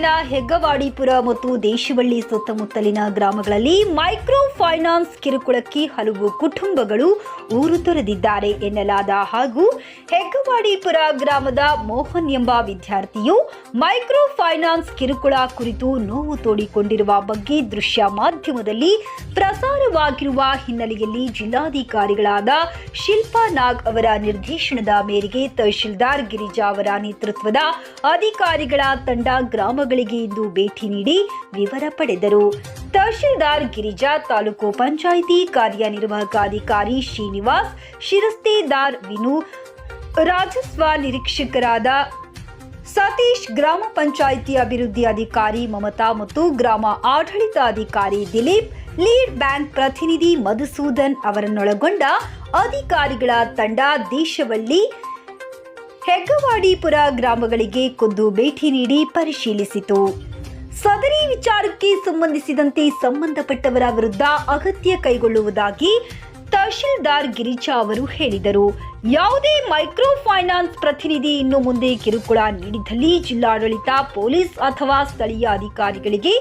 ತಾಲೂಕಿನ ಹೆಗ್ಗವಾಡಿಪುರ ಮತ್ತು ದೇಶವಳ್ಳಿ ಸುತ್ತಮುತ್ತಲಿನ ಗ್ರಾಮಗಳಲ್ಲಿ ಮೈಕ್ರೋ ಫೈನಾನ್ಸ್ ಕಿರುಕುಳಕ್ಕೆ ಹಲವು ಕುಟುಂಬಗಳು ಊರು ತೊರೆದಿದ್ದಾರೆ ಎನ್ನಲಾದ ಹಾಗೂ ಹೆಗ್ಗವಾಡಿಪುರ ಗ್ರಾಮದ ಮೋಹನ್ ಎಂಬ ವಿದ್ಯಾರ್ಥಿಯು ಮೈಕ್ರೋ ಫೈನಾನ್ಸ್ ಕಿರುಕುಳ ಕುರಿತು ನೋವು ತೋಡಿಕೊಂಡಿರುವ ಬಗ್ಗೆ ದೃಶ್ಯ ಮಾಧ್ಯಮದಲ್ಲಿ ಪ್ರಸಾರವಾಗಿರುವ ಹಿನ್ನೆಲೆಯಲ್ಲಿ ಜಿಲ್ಲಾಧಿಕಾರಿಗಳಾದ ಶಿಲ್ಪಾ ನಾಗ್ ಅವರ ನಿರ್ದೇಶನದ ಮೇರೆಗೆ ತಹಶೀಲ್ದಾರ್ ಗಿರಿಜಾ ಅವರ ನೇತೃತ್ವದ ಅಧಿಕಾರಿಗಳ ತಂಡ ಗ್ರಾಮಗಳಿಗೆ ಇಂದು ಭೇಟಿ ನೀಡಿ ವಿವರ ಪಡೆದರು. ತಹಶೀಲ್ದಾರ್ ಗಿರಿಜಾ ತಾಲೂಕು ಪಂಚಾಯಿತಿ ಕಾರ್ಯನಿರ್ವಾಹಕ ಅಧಿಕಾರಿ ಶ್ರೀನಿವಾಸ್, ಶಿರಸ್ತೇದಾರ್ ವಿನು, ರಾಜಸ್ವ ನಿರೀಕ್ಷಕರಾದ ಸತೀಶ್, ಗ್ರಾಮ ಪಂಚಾಯಿತಿ ಅಭಿವೃದ್ಧಿ ಅಧಿಕಾರಿ ಮಮತಾ ಮತ್ತು ಗ್ರಾಮ ಆಡಳಿತಾಧಿಕಾರಿ ದಿಲೀಪ್, ಲೀಡ್ ಬ್ಯಾಂಕ್ ಪ್ರತಿನಿಧಿ ಮಧುಸೂದನ್ ಅವರನ್ನೊಳಗೊಂಡ ಅಧಿಕಾರಿಗಳ ತಂಡ ದೇಶವಳ್ಳಿ ಹೆಗ್ಗವಾಡಿಪುರ ಗ್ರಾಮಗಳಿಗೆ ಖುದ್ದು ಭೇಟಿ ನೀಡಿ ಪರಿಶೀಲಿಸಿತು. ಸದರಿ ವಿಚಾರಕ್ಕೆ ಸಂಬಂಧಿಸಿದಂತೆ ಸಂಬಂಧಪಟ್ಟವರ ವಿರುದ್ಧ ಅಗತ್ಯ ಕೈಗೊಳ್ಳುವುದಾಗಿ ತಹಶೀಲ್ದಾರ್ ಗಿರಿಜಾ ಅವರು ಹೇಳಿದರು. ಯಾವುದೇ ಮೈಕ್ರೋ ಫೈನಾನ್ಸ್ ಪ್ರತಿನಿಧಿ ಇನ್ನು ಮುಂದೆ ಕಿರುಕುಳ ನೀಡಿದಲ್ಲಿ ಜಿಲ್ಲಾಡಳಿತ, ಪೊಲೀಸ್ ಅಥವಾ ಸ್ಥಳೀಯ ಅಧಿಕಾರಿಗಳಿಗೆ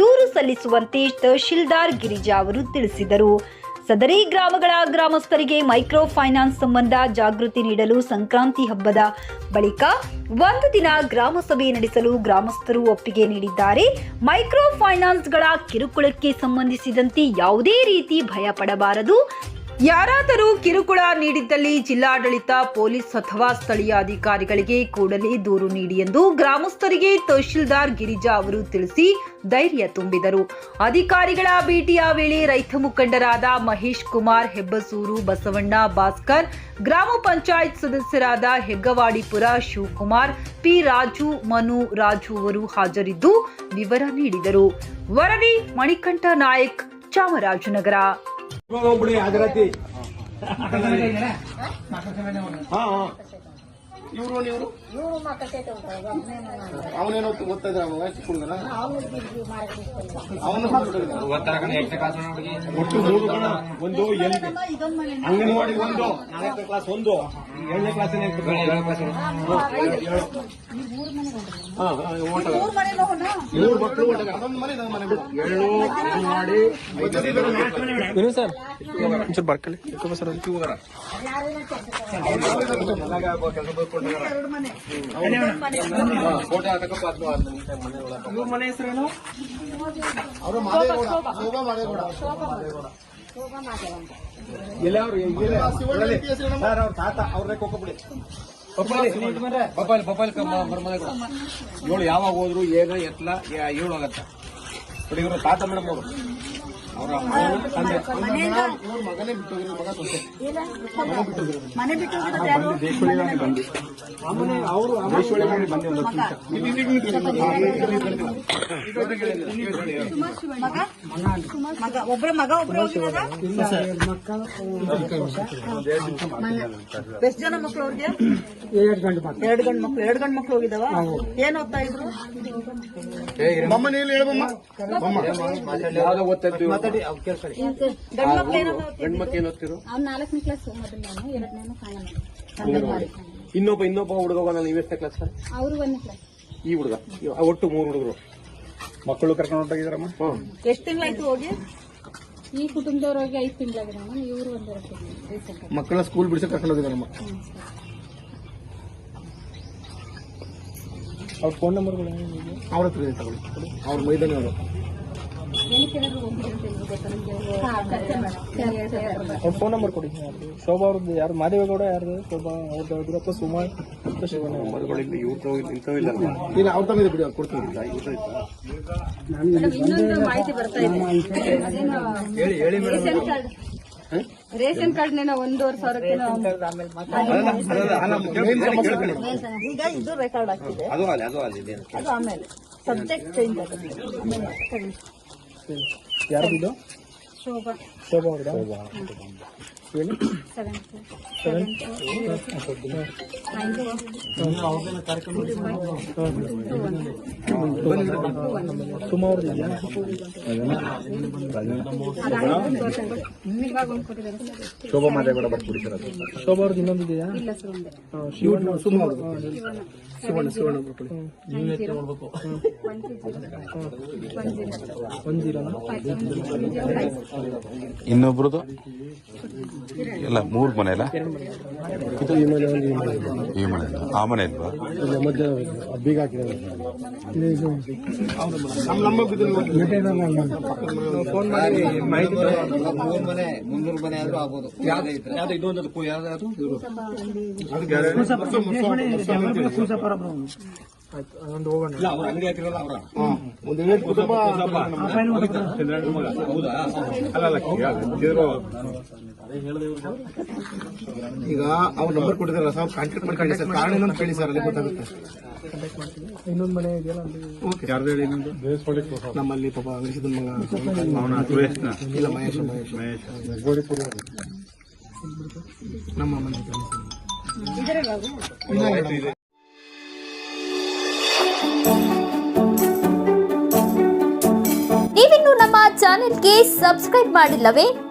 ದೂರು ಸಲ್ಲಿಸುವಂತೆ ತಹಶೀಲ್ದಾರ್ ಗಿರಿಜಾ ಅವರು ತಿಳಿಸಿದರು. ಸದರಿ ಗ್ರಾಮಗಳ ಗ್ರಾಮಸ್ಥರಿಗೆ ಮೈಕ್ರೋ ಫೈನಾನ್ಸ್ ಸಂಬಂಧ ಜಾಗೃತಿ ನೀಡಲು ಸಂಕ್ರಾಂತಿ ಹಬ್ಬದ ಬಳಿಕ ಒಂದು ದಿನ ಗ್ರಾಮ ಸಭೆ ನಡೆಸಲು ಗ್ರಾಮಸ್ಥರು ಒಪ್ಪಿಗೆ ನೀಡಿದ್ದಾರೆ. ಮೈಕ್ರೋ ಫೈನಾನ್ಸ್ಗಳ ಕಿರುಕುಳಕ್ಕೆ ಸಂಬಂಧಿಸಿದಂತೆ ಯಾವುದೇ ರೀತಿ ಭಯ ಪಡಬಾರದು ಯಾರಾದರೂ ಕಿರುಕುಳ ನೀಡಿದ್ದಲ್ಲಿ ಜಿಲ್ಲಾಡಳಿತ, ಪೊಲೀಸ್ ಅಥವಾ ಸ್ಥಳೀಯ ಅಧಿಕಾರಿಗಳಿಗೆ ಕೂಡಲೇ ದೂರು ನೀಡಿ ಎಂದು ಗ್ರಾಮಸ್ಥರಿಗೆ ತಹಶೀಲ್ದಾರ್ ಗಿರಿಜಾ ಅವರು ತಿಳಿಸಿ ಧೈರ್ಯ ತುಂಬಿದರು. ಅಧಿಕಾರಿಗಳ ಭೇಟಿಯ ವೇಳೆ ರೈತ ಮುಖಂಡರಾದ ಮಹೇಶ್ ಕುಮಾರ್, ಹೆಬ್ಬಸೂರು ಬಸವಣ್ಣ ಭಾಸ್ಕರ್, ಗ್ರಾಮ ಪಂಚಾಯತ್ ಸದಸ್ಯರಾದ ಹೆಗ್ಗವಾಡಿಪುರ ಶಿವಕುಮಾರ್, ಪಿ ರಾಜು, ಮನು ರಾಜು ಅವರು ಹಾಜರಿದ್ದು ವಿವರ ನೀಡಿದರು. ವರದಿ ಮಣಿಕಂಠ ನಾಯಕ್, ಚಾಮರಾಜನಗರ. ಹೋಗ್ಬಿಡಿ ಹಾಜರಾತಿ. ಹಾ ಹಾ. ಇವರು ನೀವು ಇವರು? ಮಕ್ಕಳ ಅವನು ಒಟ್ಟು ಮೂರು ಒಂದು ಅಂಗನವಾಡಿ ಒಂದು ನಾಲ್ಕನೇ ಕ್ಲಾಸ್ ಒಂದು ಏಳನೇ ಕ್ಲಾಸ್ ಏಳನೇ ಮಕ್ಕಳು ಏಳು ಸರ್. ಒಂಚೂರು ಬರ್ಕಳಿ. ಸರ್ ಫೋಟೋ ಹಾಕಪ್ಪ ಅದು ಮನೆ ಹೆಸರೇನು ಅವರು ಮಾದೇಗೌಡ ಶೋಭಾ ಮಾದೇಗೌಡ ಎಲ್ಲ ಅವ್ರು ಸರ್ ಅವ್ರ ತಾತ ಅವ್ರನ್ನೇ ಕೊಕ್ಕೊಬಿಡಿ ಕಮ್ಮ ಏಳು ಯಾವಾಗ ಹೋದ್ರು ಏನು ಎತ್ತಲ ಏಳು ಆಗತ್ತ ಇವರು ತಾತ ಮೇಡಮ್ ಅವರು ಮಗ ಮನೆ ಮಗ ಮಗ ಹೋಗಿದಾರ ಎಷ್ಟು ಜನ ಮಕ್ಳು ಅವ್ರಿಗೆ ಎರಡು ಗಂಡು ಮಕ್ಳು ಎರಡು ಗಂಡು ಮಕ್ಕಳು ಎರಡು ಗಂಡು ಮಕ್ಳು ಹೋಗಿದಾವ ಏನ್ ಓದ್ತಾ ಇದ್ರು ಮಮ್ಮನ ಹೇಳಿ ಓದ್ತಿರು ಅವ್ನು ನಾಲ್ಕನೇ ಕ್ಲಾಸ್ ಎರಡನೇನು ಫೈನಲ್ ಇನ್ನೊಬ್ಬ ಇನ್ನೊಬ್ಬ ಹುಡುಗ ನಾನು ಕ್ಲಾಸ್ ಸರ್ ಅವರು ಒಂದನೇ ಕ್ಲಾಸ್ ಈ ಹುಡುಗ. ಒಟ್ಟು ಮೂರು ಹುಡುಗರು. ಮಕ್ಕಳು ಕರ್ಕೊಂಡು ಹೊಂಟೋಗಿದಾರಮ್ಮ ಎಷ್ಟು ತಿಂಗಳಾಯ್ತು ಹೋಗಿ? ಈ ಕುಟುಂಬದವ್ರಿಗೆ ಐದು ತಿಂಗಳಾಗಿದೆ ನಾನು ಇವರು ಒಂದೆರಡು ತಿಂಗಳು ರೀಸೆಂಟ್ ಮಕ್ಕಳ ಸ್ಕೂಲ್ ಬಿಡಿಸಕ್ಕೆ ಕರ್ಕೊಂಡು ಹೋಗಿದಾರಮ್ಮ ಅವ್ರ ಫೋನ್ ನಂಬರ್ಗಳು ಅವ್ರ ಹತ್ರ ಇದೆ ತಗೊಳ್ಳಿ. ಅವ್ರ ಮೈದಾನ ಅವರು ಫೋನ್ ನಂಬರ್ ಕೊಡಿ. ಶೋಭಾ ಅವ್ರದ್ದು ಯಾರು? ಮಾದೇವೇಗೌಡ ಯಾರು ಶೋಭಾ ಅವ್ರದ್ದು ಯಾವ್ದು ಅಥವಾ ಸುಮಾರ್ ಇವ್ರು ಇಲ್ಲ ಅವ್ರ ಬಿಡಿ ಅವ್ರು ಕೊಡ್ತೀನಿ. ಮಾಹಿತಿ ಬರ್ತಾ ಇದೆ. ಹೇಳಿ ಹೇಳಿ ರೇಷನ್ ಕಾರ್ಡ್. ರೇಷನ್ ಕಾರ್ಡ್ ನೇನೋ ಒಂದೂವರೆ ಸಾವಿರಕ್ಕೆ ಈಗ ಇದು ರೆಕಾರ್ಡ್ ಆಗ್ತಿದೆ ಅದು ಅಲ್ಲಿ ಅದು ಅಲ್ಲಿ ಇದೆ ಅದು ಆಮೇಲೆ. ಸಬ್ಜೆಕ್ಟ್ ಚೇಂಜ್ ಆಗುತ್ತೆ. ಆಮೇಲೆ ತಗೊಳ್ಳಿ. ಯಾರ್ದು ಇದು ಶೋಭಾ ಶೋಭಾ ಅವ್ರದ್ದು ಹೇಳಿ? ಸೆವೆಂತ್ ಸೆವೆನ್ ಸುಮ ಅವ್ರದ್ದು ಇದೆಯಾ? ಇವಾಗ ಒಂದು ಕೊಟ್ಟಿದ್ದಾರೆ ಸರ್ ಶೋಭಾ ಮಾದೇಗೌಡ ಬರ್ಕೊಡಿ ಸರ್ ಅದು ಶೋಭಾ ಅವ್ರದ್ದು ಇನ್ನೊಂದು ಇದೆಯಾ ಶಿವಣ್ಣ ಸುಮಾರು ಶಿವಣ್ಣ ಶಿವಣ್ಣ ಇನ್ನೊಬ್ರದ್ದು ಇಲ್ಲ ಮೂರು ಮನೆ ಅಲ್ಲ ಇದು ಈ ಮನೆ ಒಂದು ಈ ಮನೆ ಈ ಮನೆ ಆ ಮನೆ ಇಲ್ವಾ ಇಲ್ಲ ಮಧ್ಯ ಬೀಗ ಹಾಕಿದ್ದಾರೆ ಯಾವ್ದು ಹೌದಾ ಅಲ್ಲ ಅಲ್ಲ ಇದ್ರು ಈಗ ಅವ್ರ ನಂಬರ್ ಕೊಟ್ಟಿದ್ದಾರೆ ಸರ್ ಕಾಂಟ್ಯಾಕ್ಟ್ ಮಾಡ್ಕೊಳ್ಳಿ ಸರ್. ಕಾರಣ ಏನಂತ ಕೇಳಿ ಸರ್ ಅಲ್ಲಿ ಗೊತ್ತಾಗುತ್ತೆ. ಇನ್ನೊಂದು ಮನೆ ಇದೆಯಲ್ಲ ಅಲ್ಲಿ? ಯಾರ್ದು ಹೇಳಿ ನಿಮ್ದು ನಮ್ಮಲ್ಲಿ ಪಾಪ ಅಂಗಡಿಸಿದ ಮಗ. ಇಲ್ಲ ಮಹೇಶ್ ಮಹೇಶ್. ನಮ್ಮ ಮನೆ ನೀವಿನ್ನು ನಮ್ಮ ಚಾನೆಲ್ಗೆ ಸಬ್ಸ್ಕ್ರೈಬ್ ಮಾಡಿಲ್ಲವೇ?